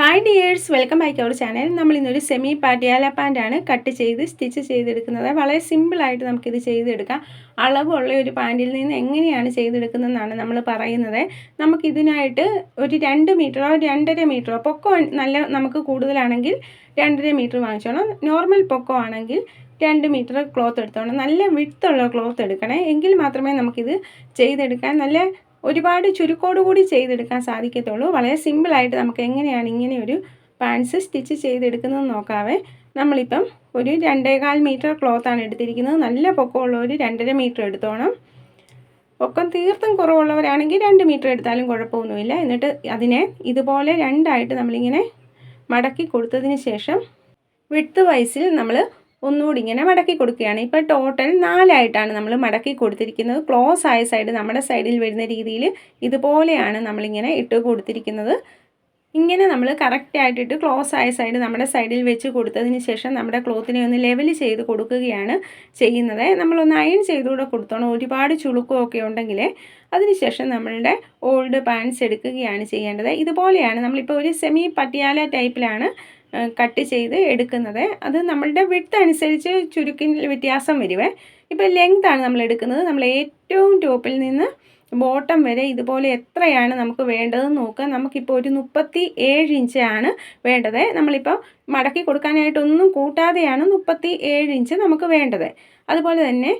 Hi dears welcome back our channel നമ്മൾ ഇന്നൊരു semi Patiala പാന്റാണ് കട്ട് ചെയ്ത് സ്റ്റിച്ച് ചെയ്തെടുക്കുന്നത്. വളരെ സിമ്പിളായിട്ട് നമുക്കിത് ചെയ്തെടുക്കാം. അളവുള്ള ഒരു പാന്റിൽ നിന്ന് എങ്ങനെയാണ് ചെയ്തെടുക്കുന്നതെന്നാണ് നമ്മൾ പറയുന്നത്. നമുക്കിതിനായിട്ട് ഒരു രണ്ട് മീറ്ററോ രണ്ടര മീറ്ററോ പൊക്കോ നല്ല നമുക്ക് കൂടുതലാണെങ്കിൽ രണ്ടര മീറ്റർ വാങ്ങിച്ചോണം. നോർമൽ പൊക്കോ ആണെങ്കിൽ രണ്ട് മീറ്റർ ക്ലോത്ത് എടുത്തോണം. നല്ല വിട്ടുള്ള ക്ലോത്ത് എടുക്കണേ. എങ്കിൽ മാത്രമേ നമുക്കിത് ചെയ്തെടുക്കാൻ നല്ല ഒരുപാട് ചുരുക്കോട് കൂടി ചെയ്തെടുക്കാൻ സാധിക്കത്തുള്ളൂ. വളരെ സിമ്പിളായിട്ട് നമുക്ക് എങ്ങനെയാണ് ഇങ്ങനെ ഒരു പാൻസ് സ്റ്റിച്ച് ചെയ്തെടുക്കുന്നത് നോക്കാവേ. നമ്മളിപ്പം ഒരു രണ്ടേകാൽ മീറ്റർ ക്ലോത്താണ് എടുത്തിരിക്കുന്നത്. നല്ല പൊക്കമുള്ള ഒരു രണ്ടര മീറ്റർ എടുത്തോണം. പൊക്കം തീർത്തും കുറവുള്ളവരാണെങ്കിൽ രണ്ട് മീറ്റർ എടുത്താലും കുഴപ്പമൊന്നുമില്ല. എന്നിട്ട് അതിനെ ഇതുപോലെ രണ്ടായിട്ട് നമ്മളിങ്ങനെ മടക്കി കൊടുത്തതിന് ശേഷം വിട്ട് വയസ്സിൽ നമ്മൾ ഒന്നുകൂടി ഇങ്ങനെ മടക്കി കൊടുക്കുകയാണ്. ഇപ്പോൾ ടോട്ടൽ നാലായിട്ടാണ് നമ്മൾ മടക്കി കൊടുത്തിരിക്കുന്നത്. ക്ലോസ് ആയ സൈഡ് നമ്മുടെ സൈഡിൽ വരുന്ന രീതിയിൽ ഇതുപോലെയാണ് നമ്മളിങ്ങനെ ഇട്ട് കൊടുത്തിരിക്കുന്നത്. ഇങ്ങനെ നമ്മൾ കറക്റ്റായിട്ടിട്ട് ക്ലോസ് ആയ സൈഡ് നമ്മുടെ സൈഡിൽ വെച്ച് കൊടുത്തതിന് ശേഷം നമ്മുടെ ക്ലോത്തിനെ ഒന്ന് ലെവൽ ചെയ്ത് കൊടുക്കുകയാണ് ചെയ്യുന്നത്. നമ്മളൊന്ന് അയൺ ചെയ്തുകൂടെ കൊടുത്തോണം. ഒരുപാട് ചുളുക്കമൊക്കെ ഉണ്ടെങ്കിൽ അതിനുശേഷം നമ്മളുടെ ഓൾഡ് പാൻസ് എടുക്കുകയാണ് ചെയ്യേണ്ടത്. ഇതുപോലെയാണ് നമ്മളിപ്പോൾ ഒരു സെമി പട്ടിയാല ടൈപ്പിലാണ് കട്ട് ചെയ്ത് എടുക്കുന്നത്. അത് നമ്മളുടെ വിട്ട് അനുസരിച്ച് ചുരുക്കിൽ വ്യത്യാസം വരുവേ. ഇപ്പോൾ ആണ് നമ്മൾ എടുക്കുന്നത്. നമ്മൾ ഏറ്റവും ടോപ്പിൽ നിന്ന് ബോട്ടം വരെ ഇതുപോലെ എത്രയാണ് നമുക്ക് വേണ്ടതെന്ന് നോക്കുക. നമുക്കിപ്പോൾ ഒരു മുപ്പത്തി ഏഴ് ഇഞ്ചാണ് വേണ്ടത്. നമ്മളിപ്പോൾ മടക്കി കൊടുക്കാനായിട്ടൊന്നും കൂട്ടാതെയാണ് മുപ്പത്തി ഏഴ് ഇഞ്ച് നമുക്ക് വേണ്ടത്. അതുപോലെ തന്നെ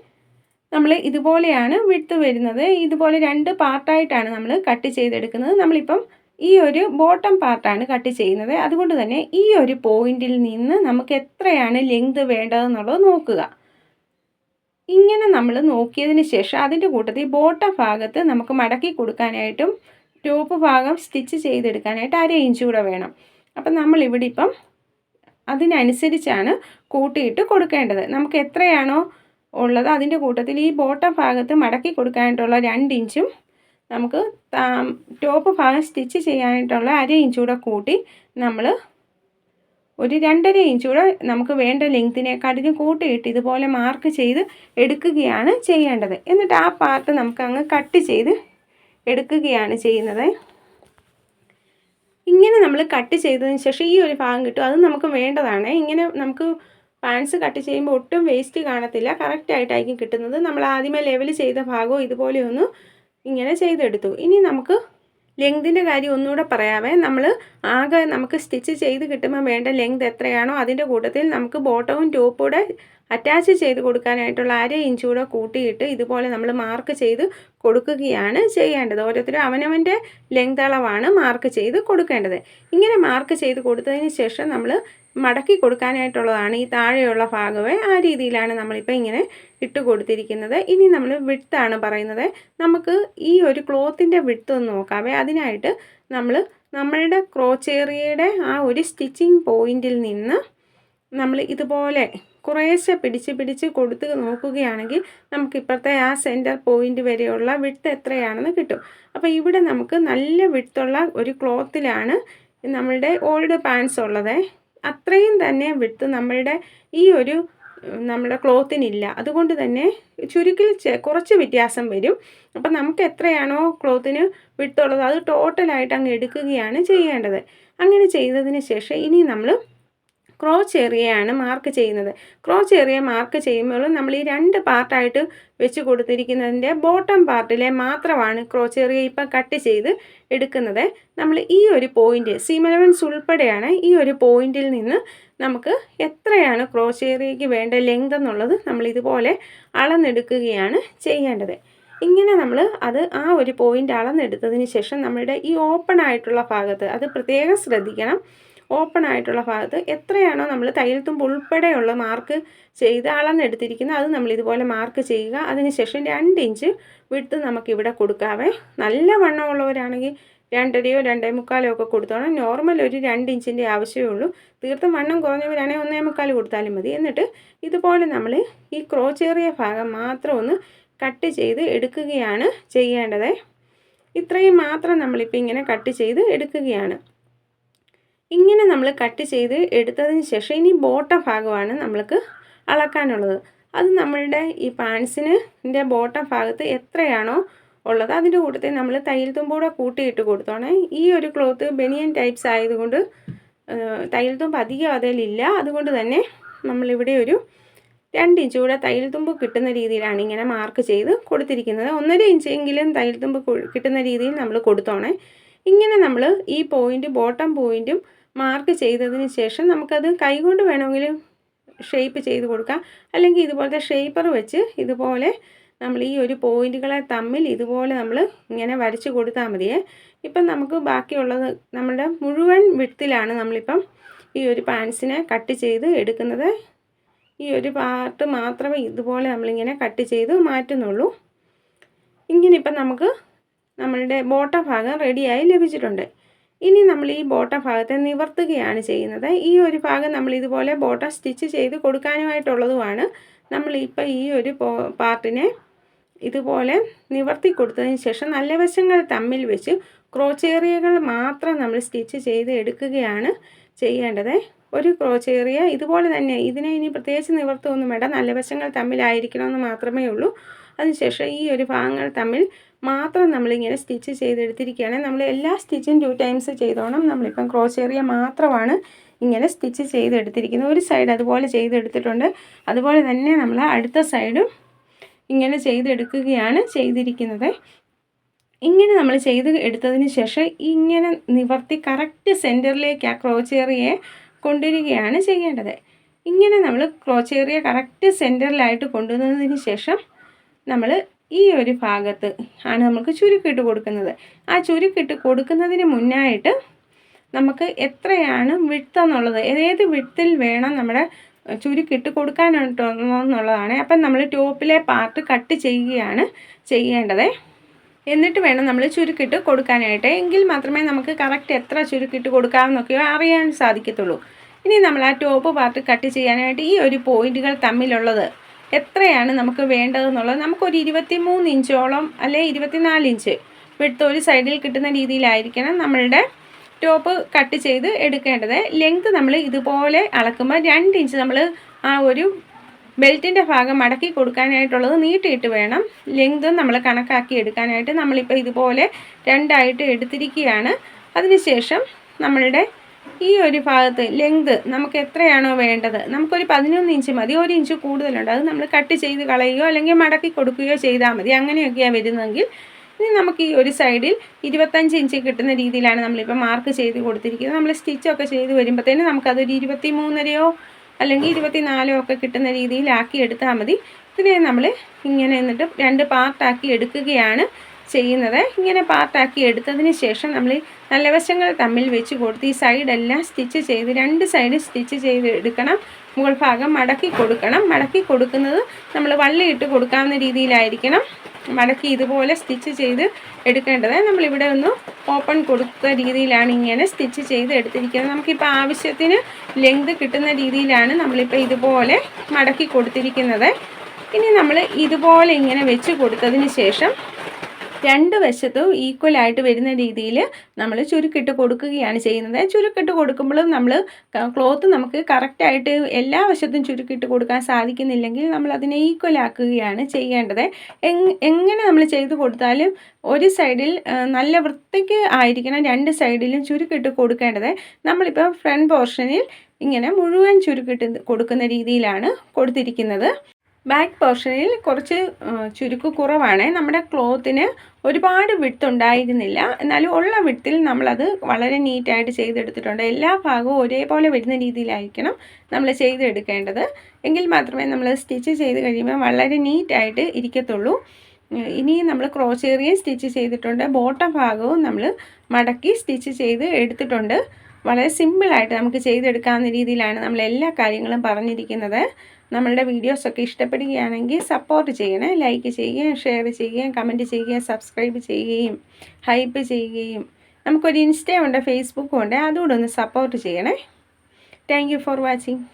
നമ്മൾ ഇതുപോലെയാണ് വിട്ട് വരുന്നത്. ഇതുപോലെ രണ്ട് പാർട്ടായിട്ടാണ് നമ്മൾ കട്ട് ചെയ്തെടുക്കുന്നത്. നമ്മളിപ്പം ഈ ഒരു ബോട്ടം പാർട്ടാണ് കട്ട് ചെയ്യുന്നത്. അതുകൊണ്ട് തന്നെ ഈ ഒരു പോയിന്റിൽ നിന്ന് നമുക്ക് എത്രയാണ് ലെങ്ത് വേണ്ടതെന്നുള്ളത് നോക്കുക. ഇങ്ങനെ നമ്മൾ നോക്കിയതിന് ശേഷം അതിന്റെ കൂട്ടത്തിൽ ബോട്ടം ഭാഗത്ത് നമുക്ക് മടക്കി കൊടുക്കാനായിട്ടും ടോപ്പ് ഭാഗം സ്റ്റിച്ച് ചെയ്തെടുക്കാനായിട്ട് അര ഇഞ്ച് കൂടെ വേണം. അപ്പം നമ്മളിവിടെ ഇപ്പം അതിനനുസരിച്ചാണ് കൂട്ടിയിട്ട് കൊടുക്കേണ്ടത്. നമുക്ക് എത്രയാണോ ഉള്ളത് അതിന്റെ കൂട്ടത്തിൽ ഈ ബോട്ടം ഭാഗത്ത് മടക്കി കൊടുക്കാനായിട്ടുള്ള രണ്ട് ഇഞ്ചും നമുക്ക് ടോപ്പ് ഭാഗം സ്റ്റിച്ച് ചെയ്യാനായിട്ടുള്ള അര ഇഞ്ച് കൂടെ കൂട്ടി നമ്മൾ ഒരു രണ്ടര ഇഞ്ച് കൂടെ നമുക്ക് വേണ്ട ലെങ്തിനെക്കാട്ടിലും കൂട്ടിയിട്ട് ഇതുപോലെ മാർക്ക് ചെയ്ത് എടുക്കുകയാണ് ചെയ്യേണ്ടത്. എന്നിട്ട് ആ പാർട്ട് നമുക്ക് അങ്ങ് കട്ട് ചെയ്ത് എടുക്കുകയാണ് ചെയ്യുന്നത്. ഇങ്ങനെ നമ്മൾ കട്ട് ചെയ്തതിന് ശേഷം ഈ ഒരു ഭാഗം കിട്ടും. അത് നമുക്ക് വേണ്ടതാണ്. ഇങ്ങനെ നമുക്ക് പാൻസ് കട്ട് ചെയ്യുമ്പോൾ ഒട്ടും വേസ്റ്റ് കാണത്തില്ല. കറക്റ്റായിട്ടായിരിക്കും കിട്ടുന്നത്. നമ്മൾ ആദ്യമേ ലെവൽ ചെയ്ത ഭാഗവും ഇതുപോലെ ഒന്ന് ഇങ്ങനെ ചെയ്തെടുത്തു. ഇനി നമുക്ക് ലെങ്തിന്റെ കാര്യം ഒന്നുകൂടെ പറയാമേ. നമ്മൾ ആകെ നമുക്ക് സ്റ്റിച്ച് ചെയ്ത് കിട്ടുമ്പോൾ വേണ്ട ലെങ്ത് എത്രയാണോ അതിന്റെ കൂട്ടത്തിൽ നമുക്ക് ബോട്ടവും ടോപ്പും കൂടെ അറ്റാച്ച് ചെയ്ത് കൊടുക്കാനായിട്ടുള്ള അര ഇഞ്ച് കൂടെ കൂട്ടിയിട്ട് ഇതുപോലെ നമ്മൾ മാർക്ക് ചെയ്ത് കൊടുക്കുകയാണ് ചെയ്യേണ്ടത്. ഓരോരുത്തരും അവനവന്റെ ലെങ്ത് അളവാണ് മാർക്ക് ചെയ്ത് കൊടുക്കേണ്ടത്. ഇങ്ങനെ മാർക്ക് ചെയ്ത് കൊടുത്തതിന് ശേഷം നമ്മൾ മടക്കി കൊടുക്കാനായിട്ടുള്ളതാണ് ഈ താഴെയുള്ള ഭാഗമേ ആ രീതിയിലാണ് നമ്മളിപ്പോൾ ഇങ്ങനെ ഇട്ട് കൊടുത്തിരിക്കുന്നത്. ഇനി നമ്മൾ വിട്ടാണ് പറയുന്നത്. നമുക്ക് ഈ ഒരു ക്ലോത്തിന്റെ വിട്ട് ഒന്ന് നോക്കാവേ. അതിനായിട്ട് നമ്മൾ നമ്മളുടെ ക്രോച്ചേറിയയുടെ ആ ഒരു സ്റ്റിച്ചിങ് പോയിന്റിൽ നിന്ന് നമ്മൾ ഇതുപോലെ കുറേശ്ശെ പിടിച്ച് പിടിച്ച് കൊടുത്ത് നോക്കുകയാണെങ്കിൽ നമുക്ക് ഇപ്പോഴത്തെ ആ സെന്റർ പോയിന്റ് വരെയുള്ള വിട്ട് എത്രയാണെന്ന് കിട്ടും. അപ്പോൾ ഇവിടെ നമുക്ക് നല്ല വിട്ടുള്ള ഒരു ക്ലോത്തിലാണ് നമ്മളുടെ ഓൾഡ് പാൻസ് ഉള്ളത്. അത്രയും തന്നെ വിട്ട് നമ്മളുടെ ഈ ഒരു നമ്മുടെ ക്ലോത്തിനില്ല. അതുകൊണ്ട് തന്നെ ചുരുക്കിൽ കുറച്ച് വ്യത്യാസം വരും. അപ്പം നമുക്ക് എത്രയാണോ ക്ലോത്തിന് വിട്ടുള്ളത് അത് ടോട്ടലായിട്ട് അങ്ങ് എടുക്കുകയാണ് ചെയ്യേണ്ടത്. അങ്ങനെ ചെയ്തതിന് ശേഷം ഇനി നമ്മൾ ക്രോച്ച് ഏറിയയാണ് മാർക്ക് ചെയ്യുന്നത്. ക്രോച്ച് ഏറിയ മാർക്ക് ചെയ്യുമ്പോൾ നമ്മൾ ഈ രണ്ട് പാർട്ടായിട്ട് വെച്ച് കൊടുത്തിരിക്കുന്നതിന്റെ ബോട്ടം പാർട്ടിലെ മാത്രമാണ് ക്രോച്ച് ഏറിയ ഇപ്പം കട്ട് ചെയ്ത് എടുക്കുന്നത്. നമ്മൾ ഈ ഒരു പോയിന്റ് സീമലവൻസ് ഉൾപ്പെടെയാണ് ഈ ഒരു പോയിന്റിൽ നിന്ന് നമുക്ക് എത്രയാണ് ക്രോച്ച് ഏറിയയ്ക്ക് വേണ്ട ലെങ്ത് എന്നുള്ളത് നമ്മൾ ഇതുപോലെ അളന്നെടുക്കുകയാണ് ചെയ്യേണ്ടത്. ഇങ്ങനെ നമ്മൾ അത് ആ ഒരു പോയിന്റ് അളന്നെടുത്തതിന് ശേഷം നമ്മളുടെ ഈ ഓപ്പൺ ആയിട്ടുള്ള ഭാഗത്ത് അത് പ്രത്യേകം ശ്രദ്ധിക്കണം. ഓപ്പൺ ആയിട്ടുള്ള ഭാഗത്ത് എത്രയാണോ നമ്മൾ തയ്യൽ ഉൾപ്പെടെയുള്ള മാർക്ക് ചെയ്ത് അളന്നെടുത്തിരിക്കുന്നത് അത് നമ്മൾ ഇതുപോലെ മാർക്ക് ചെയ്യുക. അതിനുശേഷം രണ്ട് ഇഞ്ച് വിട്ട് നമുക്കിവിടെ കൊടുക്കാവേ. നല്ല വണ്ണമുള്ളവരാണെങ്കിൽ രണ്ടരയോ രണ്ടേ മുക്കാലോ ഒക്കെ കൊടുത്തോണം. നോർമൽ ഒരു രണ്ട് ഇഞ്ചിന്റെ ആവശ്യമേ ഉള്ളൂ. തീർത്തും വണ്ണം കുറഞ്ഞവരാണെങ്കിൽ ഒന്നേ മുക്കാൽ കൊടുത്താലും മതി. എന്നിട്ട് ഇതുപോലെ നമ്മൾ ഈ ക്രോച്ചേറിയ ഭാഗം മാത്രം ഒന്ന് കട്ട് ചെയ്ത് എടുക്കുകയാണ് ചെയ്യേണ്ടത്. ഇത്രയും മാത്രം നമ്മളിപ്പോൾ ഇങ്ങനെ കട്ട് ചെയ്ത് എടുക്കുകയാണ്. ഇങ്ങനെ നമ്മൾ കട്ട് ചെയ്ത് എടുത്തതിന് ശേഷം ഇനി ബോട്ടം ഭാഗമാണ് നമ്മൾക്ക് അളക്കാനുള്ളത്. അത് നമ്മളുടെ ഈ പാൻസിന്റെ ബോട്ടം ഭാഗത്ത് എത്രയാണോ ഉള്ളത് അതിന്റെ കൂട്ടത്തിൽ നമ്മൾ തയ്യൽ തുമ്പൂടെ കൂട്ടിയിട്ട് കൊടുത്തോണേ. ഈ ഒരു ക്ലോത്ത് ബനിയൻ ടൈപ്സ് ആയതുകൊണ്ട് തയ്യൽ തുമ്പ് അധികം അതിലില്ല അതുകൊണ്ട് തന്നെ നമ്മളിവിടെ ഒരു രണ്ട് ഇഞ്ച് കൂടെ തയ്യൽ തുമ്പ് കിട്ടുന്ന രീതിയിലാണ് ഇങ്ങനെ മാർക്ക് ചെയ്ത് കൊടുത്തിരിക്കുന്നത്. ഒന്നര ഇഞ്ച് എങ്കിലും തയ്യൽ തുമ്പ് കിട്ടുന്ന രീതിയിൽ നമ്മൾ കൊടുത്തോണേ. ഇങ്ങനെ നമ്മൾ ഈ പോയിന്റ് ബോട്ടം പോയിന്റും മാർക്ക് ചെയ്തതിന് ശേഷം നമുക്കത് കൈകൊണ്ട് വേണമെങ്കിൽ ഷേപ്പ് ചെയ്ത് കൊടുക്കാം. അല്ലെങ്കിൽ ഇതുപോലത്തെ ഷേപ്പർ വെച്ച് ഇതുപോലെ നമ്മൾ ഈ ഒരു പോയിന്റുകളെ തമ്മിൽ ഇതുപോലെ നമ്മൾ ഇങ്ങനെ വരച്ച് കൊടുത്താൽ മതിയേ. ഇപ്പം നമുക്ക് ബാക്കിയുള്ളത് നമ്മുടെ മുഴുവൻ വിട്ടിലാണ് നമ്മളിപ്പം ഈ ഒരു പാൻസിനെ കട്ട് ചെയ്ത് എടുക്കുന്നത്. ഈ ഒരു പാർട്ട് മാത്രമേ ഇതുപോലെ നമ്മളിങ്ങനെ കട്ട് ചെയ്ത് മാറ്റുന്നുള്ളൂ. ഇങ്ങനെ ഇപ്പം നമുക്ക് നമ്മളുടെ ബോട്ട ഭാഗം റെഡിയായി ലഭിച്ചിട്ടുണ്ട്. ഇനി നമ്മൾ ഈ ബോട്ട ഭാഗത്തെ നിവർത്തുകയാണ് ചെയ്യുന്നത്. ഈ ഒരു ഭാഗം നമ്മൾ ഇതുപോലെ ബോട്ട സ്റ്റിച്ച് ചെയ്ത് കൊടുക്കാനുമായിട്ടുള്ളതുമാണ്. നമ്മളിപ്പോൾ ഈ ഒരു പാർട്ടിനെ ഇതുപോലെ നിവർത്തി കൊടുത്തതിന് ശേഷം നല്ല വശങ്ങൾ തമ്മിൽ വെച്ച് ക്രോച്ചേറിയകൾ മാത്രം നമ്മൾ സ്റ്റിച്ച് ചെയ്ത് എടുക്കുകയാണ് ചെയ്യേണ്ടത്. ഒരു ക്രോച്ചേറിയ ഇതുപോലെ തന്നെ ഇതിനെ ഇനി പ്രത്യേകിച്ച് നിവർത്തുമൊന്നും വേണ്ട. നല്ല വശങ്ങൾ തമ്മിലായിരിക്കണമെന്ന് മാത്രമേ ഉള്ളൂ. അതിനുശേഷം ഈ ഒരു ഭാഗങ്ങൾ തമ്മിൽ മാത്രം നമ്മളിങ്ങനെ സ്റ്റിച്ച് ചെയ്തെടുത്തിരിക്കുകയാണ്. നമ്മൾ എല്ലാ സ്റ്റിച്ചും ടു ടൈംസ് ചെയ്തോണം. നമ്മളിപ്പം ക്രോച്ചേറിയ മാത്രമാണ് ഇങ്ങനെ സ്റ്റിച്ച് ചെയ്തെടുത്തിരിക്കുന്നത്. ഒരു സൈഡ് അതുപോലെ ചെയ്തെടുത്തിട്ടുണ്ട്. അതുപോലെ തന്നെ നമ്മൾ അടുത്ത സൈഡും ഇങ്ങനെ ചെയ്തെടുക്കുകയാണ് ചെയ്തിരിക്കുന്നത്. ഇങ്ങനെ നമ്മൾ ചെയ്ത് എടുത്തതിന് ശേഷം ഇങ്ങനെ നിവർത്തി കറക്റ്റ് സെന്ററിലേക്ക് ആ ക്രോച്ചേറിയെ കൊണ്ടുവരികയാണ് ചെയ്യേണ്ടത്. ഇങ്ങനെ നമ്മൾ ക്രോച്ചേറിയ കറക്റ്റ് സെന്ററിലായിട്ട് കൊണ്ടുവന്നതിന് ശേഷം നമ്മൾ ഈ ഒരു ഭാഗത്ത് ആണ് നമുക്ക് ചുരുക്കിട്ട് കൊടുക്കുന്നത്. ആ ചുരുക്കിട്ട് കൊടുക്കുന്നതിന് മുന്നായിട്ട് നമുക്ക് എത്രയാണ് വിട്ട് എന്നുള്ളത് ഏത് വിട്ടിൽ വേണം നമ്മുടെ ചുരുക്കിട്ട് എന്നുള്ളതാണ് അപ്പം നമ്മൾ ടോപ്പിലെ പാർട്ട് കട്ട് ചെയ്യുകയാണ് ചെയ്യേണ്ടത്. എന്നിട്ട് വേണം നമ്മൾ ചുരുക്കിട്ട് കൊടുക്കാനായിട്ട്. എങ്കിൽ മാത്രമേ നമുക്ക് കറക്റ്റ് എത്ര ചുരുക്കിട്ട് കൊടുക്കാമെന്നൊക്കെയോ അറിയാൻ സാധിക്കത്തുള്ളൂ. ഇനി നമ്മൾ ആ ടോപ്പ് പാർട്ട് കട്ട് ചെയ്യാനായിട്ട് ഈ ഒരു പോയിന്റുകൾ തമ്മിലുള്ളത് എത്രയാണ് നമുക്ക് വേണ്ടതെന്നുള്ളത്? നമുക്കൊരു ഇരുപത്തി മൂന്ന് ഇഞ്ചോളം അല്ലെ ഇരുപത്തിനാല് ഇഞ്ച് വിട്ട് ഒരു സൈഡിൽ കിട്ടുന്ന രീതിയിലായിരിക്കണം നമ്മളുടെ ടോപ്പ് കട്ട് ചെയ്ത് എടുക്കേണ്ടത്. ലെങ്ത് നമ്മൾ ഇതുപോലെ അളക്കുമ്പോൾ രണ്ട് ഇഞ്ച് നമ്മൾ ആ ഒരു ബെൽറ്റിന്റെ ഭാഗം മടക്കി കൊടുക്കാനായിട്ടുള്ളത് നീട്ടിയിട്ട് വേണം. ലെങ്തും നമ്മൾ കണക്കാക്കി എടുക്കാനായിട്ട്. നമ്മളിപ്പോൾ ഇതുപോലെ രണ്ടായിട്ട് എടുത്തിരിക്കുകയാണ്. അതിനുശേഷം നമ്മളുടെ ഈ ഒരു ഭാഗത്ത് ലെങ്ത് നമുക്ക് എത്രയാണോ വേണ്ടത്? നമുക്കൊരു പതിനൊന്ന് ഇഞ്ച് മതി. ഒരു ഇഞ്ച് കൂടുതലുണ്ട്. അത് നമ്മൾ കട്ട് ചെയ്ത് കളയുകയോ അല്ലെങ്കിൽ മടക്കി കൊടുക്കുകയോ ചെയ്താൽ മതി. അങ്ങനെയൊക്കെയാണ് വരുന്നതെങ്കിൽ ഇനി നമുക്ക് ഈ ഒരു സൈഡിൽ ഇരുപത്തഞ്ച് ഇഞ്ച് കിട്ടുന്ന രീതിയിലാണ് നമ്മളിപ്പോൾ മാർക്ക് ചെയ്ത് കൊടുത്തിരിക്കുന്നത്. നമ്മൾ സ്റ്റിച്ചൊക്കെ ചെയ്ത് വരുമ്പോഴത്തേന് നമുക്കതൊരു ഇരുപത്തി മൂന്നരയോ അല്ലെങ്കിൽ ഇരുപത്തി നാലോ ഒക്കെ കിട്ടുന്ന രീതിയിലാക്കി എടുത്താൽ മതി. ഇതിനെ നമ്മൾ ഇങ്ങനെ എന്നിട്ട് രണ്ട് പാർട്ടാക്കി എടുക്കുകയാണ്. ചെയ്യുന്നത്. ഇങ്ങനെ പാർട്ടാക്കി എടുത്തതിന് ശേഷം നമ്മൾ നല്ല വശങ്ങൾ തമ്മിൽ വെച്ച് കൊടുത്ത് ഈ സൈഡെല്ലാം സ്റ്റിച്ച് ചെയ്ത് രണ്ട് സൈഡ് സ്റ്റിച്ച് ചെയ്ത് എടുക്കണം. മുകൾ ഭാഗം മടക്കി കൊടുക്കണം. മടക്കി കൊടുക്കുന്നത് നമ്മൾ വള്ളിയിട്ട് കൊടുക്കാവുന്ന രീതിയിലായിരിക്കണം. മടക്കി ഇതുപോലെ സ്റ്റിച്ച് ചെയ്ത് എടുക്കേണ്ടത്. നമ്മളിവിടെ ഒന്ന് ഓപ്പൺ കൊടുത്ത രീതിയിലാണ് ഇങ്ങനെ സ്റ്റിച്ച് ചെയ്ത് എടുത്തിരിക്കുന്നത്. നമുക്കിപ്പോൾ ആവശ്യത്തിന് ലെങ്ത് കിട്ടുന്ന രീതിയിലാണ് നമ്മളിപ്പോൾ ഇതുപോലെ മടക്കി കൊടുത്തിരിക്കുന്നത്. ഇനി നമ്മൾ ഇതുപോലെ ഇങ്ങനെ വെച്ച് കൊടുത്തതിന് ശേഷം രണ്ട് വശത്തും ഈക്വലായിട്ട് വരുന്ന രീതിയിൽ നമ്മൾ ചുരുക്കിട്ട് കൊടുക്കുകയാണ് ചെയ്യുന്നത്. ചുരുക്കിട്ട് കൊടുക്കുമ്പോഴും നമ്മൾ ക്ലോത്ത് നമുക്ക് കറക്റ്റായിട്ട് എല്ലാ വശത്തും ചുരുക്കിട്ട് കൊടുക്കാൻ സാധിക്കുന്നില്ലെങ്കിൽ നമ്മൾ അതിനെ ഈക്വലാക്കുകയാണ് ചെയ്യേണ്ടത്. എങ്ങനെ നമ്മൾ ചെയ്ത് കൊടുത്താലും ഒരു സൈഡിൽ നല്ല വൃത്തിക്ക് ആയിരിക്കണം രണ്ട് സൈഡിലും ചുരുക്കിട്ട് കൊടുക്കേണ്ടത്. നമ്മളിപ്പോൾ ഫ്രണ്ട് പോർഷനിൽ ഇങ്ങനെ മുഴുവൻ ചുരുക്കിട്ട് കൊടുക്കുന്ന രീതിയിലാണ് കൊടുത്തിരിക്കുന്നത്. ബാക്ക് പോർഷനിൽ കുറച്ച് ചുരുക്ക് കുറവാണ്. നമ്മുടെ ക്ലോത്തിന് ഒരുപാട് വിട്ട് ഉണ്ടായിരുന്നില്ല എന്നാലും ഉള്ള വിട്ടിൽ നമ്മളത് വളരെ നീറ്റായിട്ട് ചെയ്തെടുത്തിട്ടുണ്ട്. എല്ലാ ഭാഗവും ഒരേപോലെ വരുന്ന രീതിയിലായിരിക്കണം നമ്മൾ ചെയ്തെടുക്കേണ്ടത്. എങ്കിൽ മാത്രമേ നമ്മൾ സ്റ്റിച്ച് ചെയ്ത് കഴിയുമ്പോൾ വളരെ നീറ്റായിട്ട് ഇരിക്കത്തുള്ളൂ. ഇനി നമ്മൾ ക്രോച്ചേറിയ സ്റ്റിച്ച് ചെയ്തിട്ടുണ്ട്. ബോട്ടം ഭാഗവും നമ്മൾ മടക്കി സ്റ്റിച്ച് ചെയ്ത് എടുത്തിട്ടുണ്ട്. വളരെ സിമ്പിളായിട്ട് നമുക്ക് ചെയ്തെടുക്കാവുന്ന രീതിയിലാണ് നമ്മൾ എല്ലാ കാര്യങ്ങളും പറഞ്ഞിരിക്കുന്നത്. നമ്മളുടെ വീഡിയോസൊക്കെ ഇഷ്ടപ്പെടുകയാണെങ്കിൽ സപ്പോർട്ട് ചെയ്യണേ. ലൈക്ക് ചെയ്യുകയും ഷെയർ ചെയ്യുകയും കമന്റ് ചെയ്യുകയും സബ്സ്ക്രൈബ് ചെയ്യുകയും ഹൈപ്പ് ചെയ്യുകയും നമുക്കൊരു ഇൻസ്റ്റയുണ്ട് ഫേസ്ബുക്കും ഉണ്ട്. അതുകൂടെ ഒന്ന് സപ്പോർട്ട് ചെയ്യണേ. Thank for watching